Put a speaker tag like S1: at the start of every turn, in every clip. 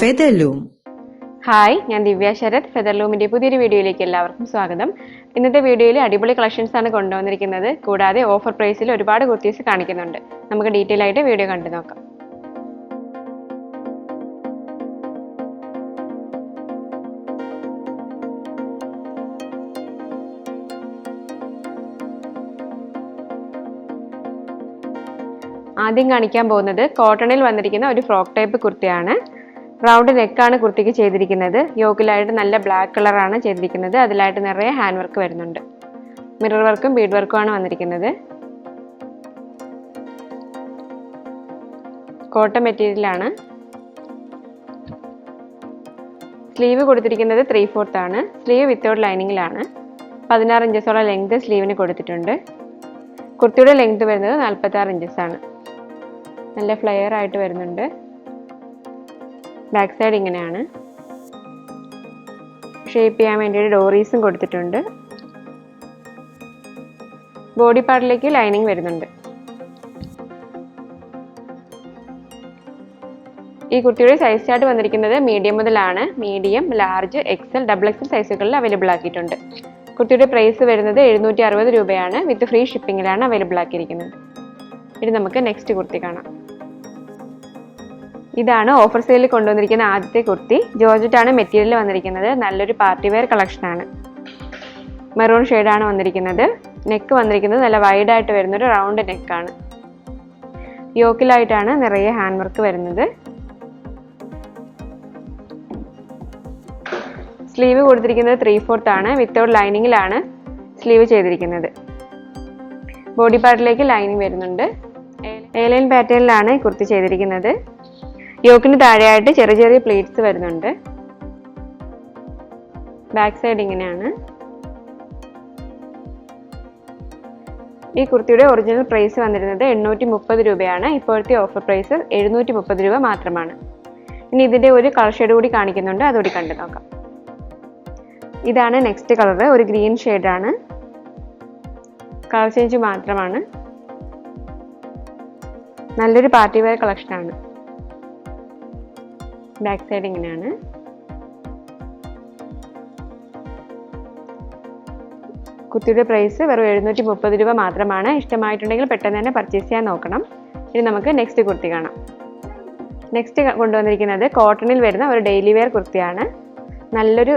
S1: Featherloom.
S2: Hi ഞാൻ ദിവ്യ ശരത്. ഫെദർലൂമിന്റെ പുതിയൊരു വീഡിയോയിലേക്ക് എല്ലാവർക്കും സ്വാഗതം. ഇന്നത്തെ വീഡിയോയിൽ അടിപൊളി കളക്ഷൻസ് ആണ് കൊണ്ടുവന്നിരിക്കുന്നത്. കൂടാതെ ഓഫർ പ്രൈസിൽ ഒരുപാട് കുർത്തീസ് കാണിക്കുന്നുണ്ട്. നമുക്ക് ഡീറ്റെയിൽ ആയിട്ട് വീഡിയോ കണ്ടു നോക്കാം. ആദ്യം കാണിക്കാൻ പോകുന്നത് കോട്ടണിൽ വന്നിരിക്കുന്ന ഒരു ഫ്രോക്ക് ടൈപ്പ് കുർത്തിയാണ്. റൗണ്ട് നെക്കാണ് കുർത്തിക്ക് ചെയ്തിരിക്കുന്നത്. യോക്കിലായിട്ട് നല്ല ബ്ലാക്ക് കളറാണ് ചെയ്തിരിക്കുന്നത്. അതിലായിട്ട് നിറയെ ഹാൻഡ് വർക്ക് വരുന്നുണ്ട്. മിറർ വർക്കും ബീഡ് വർക്കും ആണ് വന്നിരിക്കുന്നത്. കോട്ടൺ മെറ്റീരിയലാണ് സ്ലീവ് കൊടുത്തിരിക്കുന്നത് ത്രീ ഫോർത്ത് ആണ്. സ്ലീവ് വിത്തൗട്ട് ലൈനിങ്ങിലാണ് പതിനാറ് ഇഞ്ചസോളം ലെങ്ത് സ്ലീവിന് കൊടുത്തിട്ടുണ്ട്. കുർത്തിയുടെ ലെങ്ത് വരുന്നത് നാൽപ്പത്താറ് ഇഞ്ചസ് ആണ് നല്ല ഫ്ലെയർ ആയിട്ട് വരുന്നുണ്ട്. ബാക്ക് സൈഡ് ഇങ്ങനെയാണ്. ഷേപ്പ് ചെയ്യാൻ വേണ്ടിയിട്ട് ഡോറീസും കൊടുത്തിട്ടുണ്ട്. ബോഡി പാർട്ടിലേക്ക് ലൈനിങ് വരുന്നുണ്ട്. ഈ കുർത്തിയുടെ സൈസ് ചാർട്ട് വന്നിരിക്കുന്നത് മീഡിയം മുതലാണ്. Medium large XL double XL സൈസുകളിൽ available ആക്കിയിട്ടുണ്ട്. കുർത്തിയുടെ പ്രൈസ് വരുന്നത് എഴുന്നൂറ്റി അറുപത് രൂപയാണ്. വിത്ത് ഫ്രീ ഷിപ്പിങ്ങിലാണ് അവൈലബിൾ ആക്കിയിരിക്കുന്നത്. ഇനി നമുക്ക് നെക്സ്റ്റ് കുർത്തി കാണാം. ഇതാണ് ഓഫർ സെയിലിൽ കൊണ്ടുവന്നിരിക്കുന്ന ആദ്യത്തെ കുർത്തി. ജോർജറ്റ് ആണ് മെറ്റീരിയൽ വന്നിരിക്കുന്നത്. നല്ലൊരു പാർട്ടി വെയർ കളക്ഷൻ ആണ്. മെറൂൺ ആണ് വന്നിരിക്കുന്നത്. നെക്ക് വന്നിരിക്കുന്നത് നല്ല വൈഡ് ആയിട്ട് വരുന്ന ഒരു റൗണ്ട് നെക്കാണ് യോക്കിലായിട്ടാണ് നിറയെ ഹാൻഡ് വർക്ക് വരുന്നത്. സ്ലീവ് കൊടുത്തിരിക്കുന്നത് ത്രീ ഫോർത്ത് ആണ് വിത്തൗട്ട് ലൈനിങ്ങിലാണ് സ്ലീവ് ചെയ്തിരിക്കുന്നത്. ബോഡി പാർട്ടിലേക്ക് ലൈനിങ് വരുന്നുണ്ട്. എയർലൈൻ പാറ്റേണിലാണ് കുർത്തി ചെയ്തിരിക്കുന്നത്. യോക്കിന് താഴെയായിട്ട് ചെറിയ ചെറിയ പ്ലേറ്റ്സ് വരുന്നുണ്ട്. ബാക്ക് സൈഡ് ഇങ്ങനെയാണ്. ഈ കുർത്തിയുടെ ഒറിജിനൽ പ്രൈസ് വന്നിരുന്നത് എണ്ണൂറ്റി മുപ്പത് രൂപയാണ്. ഇപ്പോഴത്തെ ഓഫർ പ്രൈസ് എഴുന്നൂറ്റി മുപ്പത് രൂപ മാത്രമാണ്. ഇനി ഇതിന്റെ ഒരു കളർ ഷെയ്ഡ് കൂടി കാണിക്കുന്നുണ്ട്. അതുകൂടി കണ്ടു നോക്കാം. ഇതാണ് നെക്സ്റ്റ് കളർ ഒരു ഗ്രീൻ ഷെയ്ഡാണ് കളർ ചേഞ്ച് മാത്രമാണ്. നല്ലൊരു പാർട്ടി വെയർ കളക്ഷനാണ് ബാക്ക് സൈഡ് ഇങ്ങനെയാണ്. കുത്തിയുടെ പ്രൈസ് വെറും എഴുന്നൂറ്റി മുപ്പത് രൂപ മാത്രമാണ്. ഇഷ്ടമായിട്ടുണ്ടെങ്കിൽ പെട്ടെന്ന് തന്നെ പർച്ചേസ് ചെയ്യാൻ നോക്കണം. ഇനി നമുക്ക് നെക്സ്റ്റ് കുർത്തി കാണാം. നെക്സ്റ്റ് കൊണ്ടുവന്നിരിക്കുന്നത് കോട്ടണിൽ വരുന്ന ഒരു ഡെയിലി വെയർ കുർത്തിയാണ്. നല്ലൊരു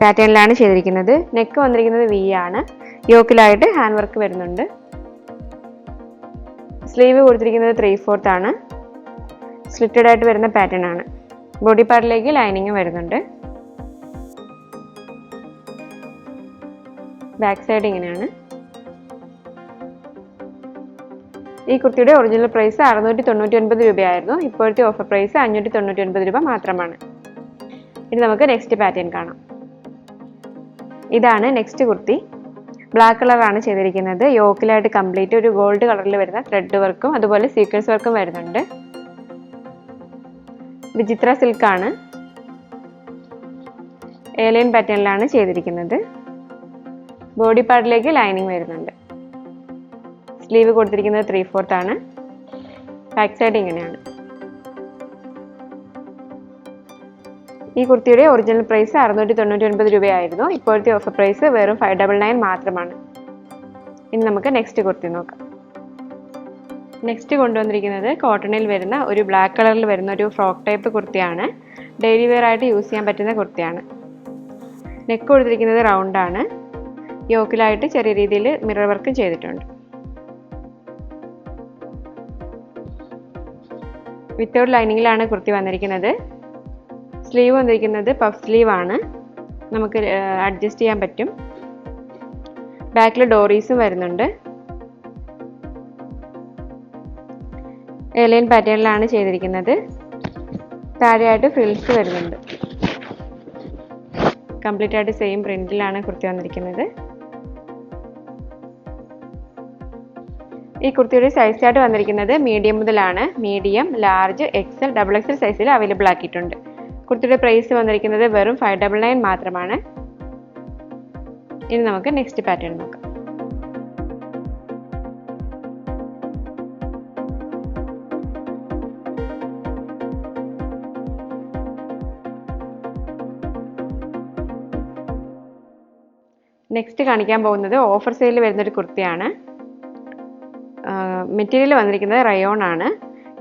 S2: പാറ്റേണിലാണ് ചെയ്തിരിക്കുന്നത്. നെക്ക് വന്നിരിക്കുന്നത് വി ആണ്. യോക്കിലായിട്ട് ഹാൻഡ് വർക്ക് വരുന്നുണ്ട്. സ്ലീവ് കൊടുത്തിരിക്കുന്നത് ത്രീ ഫോർത്ത് ആണ്. സ്ലിറ്റഡ് ആയിട്ട് വരുന്ന പാറ്റേൺ ആണ്. ബോഡി പാർട്ടിലേക്ക് ലൈനിങ് വരുന്നുണ്ട്. ബാക്ക് സൈഡ് ഇങ്ങനെയാണ്. ഈ കുർത്തിയുടെ ഒറിജിനൽ പ്രൈസ് അറുന്നൂറ്റി തൊണ്ണൂറ്റി ഒൻപത് രൂപയായിരുന്നു. ഇപ്പോഴത്തെ ഓഫർ പ്രൈസ് അഞ്ഞൂറ്റി തൊണ്ണൂറ്റി ഒൻപത് രൂപ മാത്രമാണ്. ഇനി നമുക്ക് നെക്സ്റ്റ് പാറ്റേൺ കാണാം. ഇതാണ് നെക്സ്റ്റ് കുർത്തി. ബ്ലാക്ക് കളറാണ് ചെയ്തിരിക്കുന്നത്. യോക്കിലായിട്ട് കംപ്ലീറ്റ് ഒരു ഗോൾഡ് കളറിൽ വരുന്ന ത്രെഡ് വർക്കും അതുപോലെ സീക്വൻസ് വർക്കും വരുന്നുണ്ട്. വിചിത്ര സിൽക്കാണ് ഏലിയൻ പാറ്റേണിലാണ് ചെയ്തിരിക്കുന്നത്. ബോഡി പാർട്ടിലേക്ക് ലൈനിങ് വരുന്നുണ്ട്. സ്ലീവ് കൊടുത്തിരിക്കുന്നത് ത്രീ ഫോർത്ത് ആണ്. ബാക്ക് സൈഡ് ഇങ്ങനെയാണ്. ഈ കുർത്തിയുടെ ഒറിജിനൽ പ്രൈസ് അറുന്നൂറ്റി തൊണ്ണൂറ്റി ഒൻപത് രൂപയായിരുന്നു. ഇപ്പോഴത്തെ ഓഫർ പ്രൈസ് വെറും ഫൈവ് ഡബിൾ നയൻ മാത്രമാണ്. ഇനി നമുക്ക് നെക്സ്റ്റ് കുർത്തി നോക്കാം. നെക്സ്റ്റ് കൊണ്ടുവന്നിരിക്കുന്നത് കോട്ടണിൽ വരുന്ന ഒരു ബ്ലാക്ക് കളറിൽ വരുന്ന ഒരു ഫ്രോക്ക് ടൈപ്പ് കുർത്തിയാണ്. ഡെയിലി വെയർ ആയിട്ട് യൂസ് ചെയ്യാൻ പറ്റുന്ന കുർത്തിയാണ്. നെക്ക് കൊടുത്തിരിക്കുന്നത് റൗണ്ട് ആണ്. യോക്കിലായിട്ട് ചെറിയ രീതിയിൽ മിറർ വർക്കും ചെയ്തിട്ടുണ്ട്. വിത്തൗട്ട് ലൈനിങ്ങിലാണ് കുർത്തി വന്നിരിക്കുന്നത്. സ്ലീവ് വന്നിരിക്കുന്നത് പഫ് സ്ലീവ് ആണ്. നമുക്ക് അഡ്ജസ്റ്റ് ചെയ്യാൻ പറ്റും. ബാക്കിൽ ഡോറീസും വരുന്നുണ്ട്. എലൈൻ പാറ്റേണിലാണ് ചെയ്തിരിക്കുന്നത്. താഴെയായിട്ട് ഫ്രിൽസ് വരുന്നുണ്ട്. കംപ്ലീറ്റ് ആയിട്ട് സെയിം പ്രിന്റിലാണ് കുർത്തി വന്നിരിക്കുന്നത്. ഈ കുർത്തിയുടെ സൈസ് ചാർട്ട് വന്നിരിക്കുന്നത് മീഡിയം മുതലാണ്. Medium large XL double XL സൈസിൽ അവൈലബിൾ ആക്കിയിട്ടുണ്ട്. കുർത്തിയുടെ പ്രൈസ് വന്നിരിക്കുന്നത് വെറും ഫൈവ് ഡബിൾ നയൻ മാത്രമാണ്. ഇനി നമുക്ക് നെക്സ്റ്റ് പാറ്റേൺ നോക്കാം. നെക്സ്റ്റ് കാണിക്കാൻ പോകുന്നത് ഓഫർ സെയിലിൽ വരുന്നൊരു കുർത്തിയാണ്. മെറ്റീരിയൽ വന്നിരിക്കുന്നത് റയോൺ ആണ്.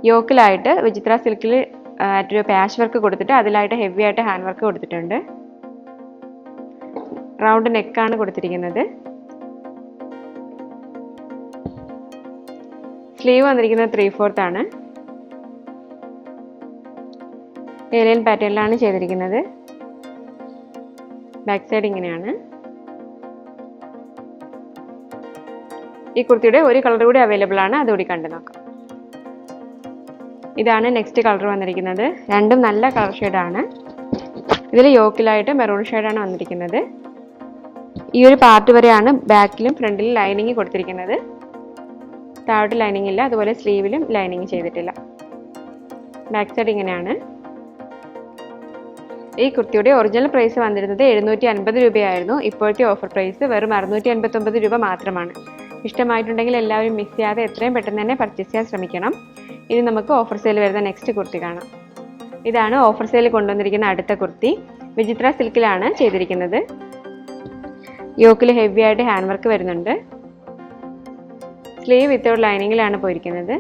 S2: യോക്കിലായിട്ട് വിചിത്ര സിൽക്കിൽ ആയിട്ടൊരു പാഷ് വർക്ക് കൊടുത്തിട്ട് അതിലായിട്ട് ഹെവി ആയിട്ട് ഹാൻഡ് വർക്ക് കൊടുത്തിട്ടുണ്ട്. റൗണ്ട് നെക്കാണ് കൊടുത്തിരിക്കുന്നത്. സ്ലീവ് വന്നിരിക്കുന്നത് ത്രീ ഫോർത്ത് ആണ്. ഏലിയൻ പാറ്റേണിലാണ് ചെയ്തിരിക്കുന്നത്. ബാക്ക് സൈഡ് ഇങ്ങനെയാണ്. ഈ കുർത്തിയുടെ ഒരു കളർ കൂടി അവൈലബിൾ ആണ്. അതുകൂടി കണ്ടു നോക്കാം. ഇതാണ് നെക്സ്റ്റ് കളർ വന്നിരിക്കുന്നത്. രണ്ടും നല്ല കളർ ഷെയ്ഡാണ് ഇതിൽ യോക്കിലായിട്ട് മെറൂൺ ഷെയ്ഡാണ് വന്നിരിക്കുന്നത്. ഈ ഒരു പാർട്ട് വരെയാണ് ബാക്കിലും ഫ്രണ്ടിലും ലൈനിങ് കൊടുത്തിരിക്കുന്നത്. താഴോട്ട് ലൈനിങ് ഇല്ല അതുപോലെ സ്ലീവിലും ലൈനിങ് ചെയ്തിട്ടില്ല. ബാക്ക് സൈഡ് ഇങ്ങനെയാണ്. ഈ കുർത്തിയുടെ ഒറിജിനൽ പ്രൈസ് വന്നിരുന്നത് എഴുന്നൂറ്റി അൻപത് രൂപയായിരുന്നു. ഇപ്പോഴത്തെ ഓഫർ പ്രൈസ് വെറും അറുന്നൂറ്റി അൻപത്തൊമ്പത് രൂപ മാത്രമാണ്. ഇഷ്ടമായിട്ടുണ്ടെങ്കിൽ എല്ലാവരും മിസ് ചെയ്യാതെ എത്രയും പെട്ടെന്ന് തന്നെ പർച്ചേസ് ചെയ്യാൻ ശ്രമിക്കണം. ഇനി നമുക്ക് ഓഫർ സെയിൽ വരുന്ന നെക്സ്റ്റ് കുർത്തി കാണാം. ഇതാണ് ഓഫർ സെയിൽ കൊണ്ടുവന്നിരിക്കുന്ന അടുത്ത കുർത്തി. വിചിത്ര സിൽക്കിലാണ് ചെയ്തിരിക്കുന്നത്. യോക്കിൽ ഹെവി ആയിട്ട് ഹാൻഡ് വർക്ക് വരുന്നുണ്ട് സ്ലീവ് വിത്തൗട്ട് ലൈനിങ്ങിലാണ് പോയിരിക്കുന്നത്.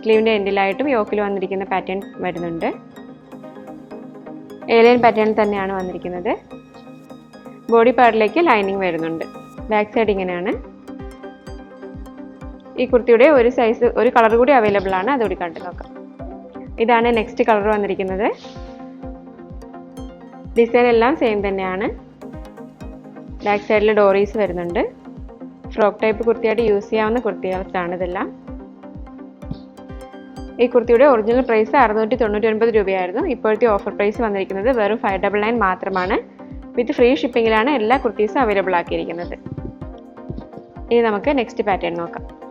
S2: സ്ലീവിന്റെ എൻഡിലായിട്ടും യോക്കിൽ വന്നിരിക്കുന്ന പാറ്റേൺ വരുന്നുണ്ട്. ഏലിയൻ പാറ്റേൺ തന്നെയാണ് വന്നിരിക്കുന്നത്. ബോഡി പാർട്ടിലേക്ക് ലൈനിങ് വരുന്നുണ്ട്. ബാക്ക് സൈഡ് ഇങ്ങനെയാണ്. ഈ കുർത്തിയുടെ ഒരു സൈസ് ഒരു കളർ കൂടി അവൈലബിൾ ആണ്. അതുകൂടി കണ്ടു നോക്കാം. ഇതാണ് നെക്സ്റ്റ് കളർ വന്നിരിക്കുന്നത്. ഡിസൈൻ എല്ലാം സെയിം തന്നെയാണ്. ബാക്ക് സൈഡിൽ ഡോറീസ് വരുന്നുണ്ട്. ഫ്രോക്ക് ടൈപ്പ് കുർത്തിയായിട്ട് യൂസ് ചെയ്യാവുന്ന കുർത്തികൾക്കാണ് ഇതെല്ലാം. ഈ കുർത്തിയുടെ ഒറിജിനൽ പ്രൈസ് അറുന്നൂറ്റി തൊണ്ണൂറ്റി ഒൻപത് രൂപയായിരുന്നു. ഇപ്പോഴത്തെ ഓഫർ പ്രൈസ് വന്നിരിക്കുന്നത് വെറും ഫൈവ് ഡബിൾ നയൻ മാത്രമാണ്. വിത്ത് ഫ്രീ ഷിപ്പിങ്ങിലാണ് എല്ലാ കുർത്തീസും അവൈലബിൾ ആക്കിയിരിക്കുന്നത്. ഇനി നമുക്ക് നെക്സ്റ്റ് പാറ്റേൺ നോക്കാം.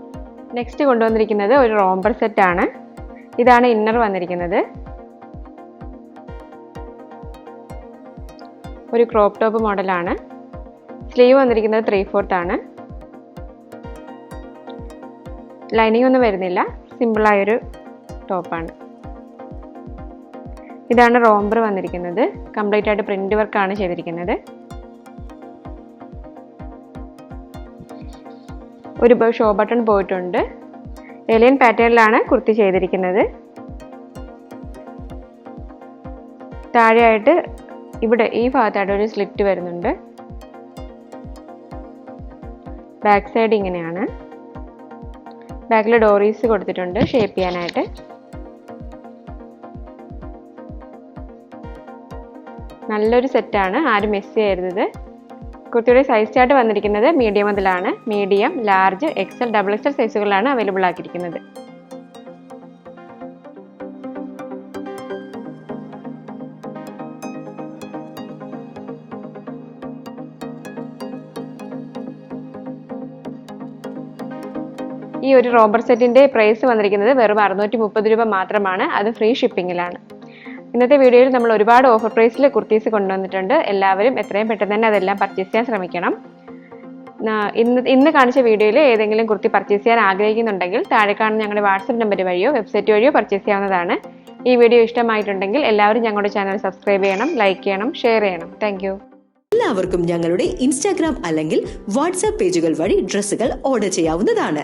S2: നെക്സ്റ്റ് കൊണ്ടുവന്നിരിക്കുന്നത് ഒരു റോംബർ സെറ്റ് ആണ്. ഇതാണ് ഇന്നർ വന്നിരിക്കുന്നത്. ഒരു ക്രോപ്പ് ടോപ്പ് മോഡലാണ് സ്ലീവ് വന്നിരിക്കുന്നത് ത്രീ ഫോർത്ത് ആണ്. ലൈനിങ് ഒന്നും വരുന്നില്ല. സിമ്പിളായൊരു ടോപ്പാണ് ഇതാണ് റോംബർ വന്നിരിക്കുന്നത്. കംപ്ലീറ്റ് ആയിട്ട് പ്രിന്റ് വർക്കാണ് ചെയ്തിരിക്കുന്നത്. ഒരു ഷോ ബട്ടൺ പോയിട്ടുണ്ട്. എലിയൻ പാറ്റേണിലാണ് കുർത്തി ചെയ്തിരിക്കുന്നത്. താഴെയായിട്ട് ഇവിടെ ഈ ഭാഗത്തായിട്ട് ഒരു സ്ലിറ്റ് വരുന്നുണ്ട്. ബാക്ക് സൈഡ് ഇങ്ങനെയാണ്. ബാക്കിൽ ഡോറീസ് കൊടുത്തിട്ടുണ്ട് ഷേപ്പ് ചെയ്യാനായിട്ട്. നല്ലൊരു സെറ്റാണ് ആരും മിസ് ചെയ്യരുത് കുർത്തിയുടെ സൈസ് ചാർട്ട് വന്നിരിക്കുന്നത് മീഡിയം മുതലാണ്. Medium large XL double XL സൈസുകളിലാണ് available ആക്കിയിരിക്കുന്നത്. ഈ ഒരു റോബർ സെറ്റിന്റെ പ്രൈസ് വന്നിരിക്കുന്നത് വെറും അറുന്നൂറ്റി മുപ്പത് രൂപ മാത്രമാണ്. അത് ഫ്രീ ഷിപ്പിങ്ങിലാണ് ഇന്നത്തെ വീഡിയോയിൽ നമ്മൾ ഒരുപാട് ഓഫർ പ്രൈസിൽ കുർത്തീസ് കൊണ്ടുവന്നിട്ടുണ്ട്. എല്ലാവരും എത്രയും പെട്ടെന്ന് തന്നെ അതെല്ലാം പർച്ചേസ് ചെയ്യാൻ ശ്രമിക്കണം. ഇന്ന് ഇന്ന് കാണിച്ച വീഡിയോയിൽ ഏതെങ്കിലും കുർത്തി പർച്ചേസ് ചെയ്യാൻ ആഗ്രഹിക്കുന്നുണ്ടെങ്കിൽ താഴെ കാണുന്ന ഞങ്ങളുടെ വാട്സപ്പ് നമ്പർ വഴിയോ വെബ്സൈറ്റ് വഴിയോ പർച്ചേസ് ചെയ്യാവുന്നതാണ്. ഈ വീഡിയോ ഇഷ്ടമായിട്ടുണ്ടെങ്കിൽ എല്ലാവരും ഞങ്ങളുടെ ചാനൽ സബ്സ്ക്രൈബ് ചെയ്യണം ലൈക്ക് ചെയ്യണം ഷെയർ ചെയ്യണം. താങ്ക്
S1: എല്ലാവർക്കും ഞങ്ങളുടെ ഇൻസ്റ്റാഗ്രാം അല്ലെങ്കിൽ വാട്സാപ്പ് പേജുകൾ വഴി ഡ്രസ്സുകൾ ഓർഡർ ചെയ്യാവുന്നതാണ്.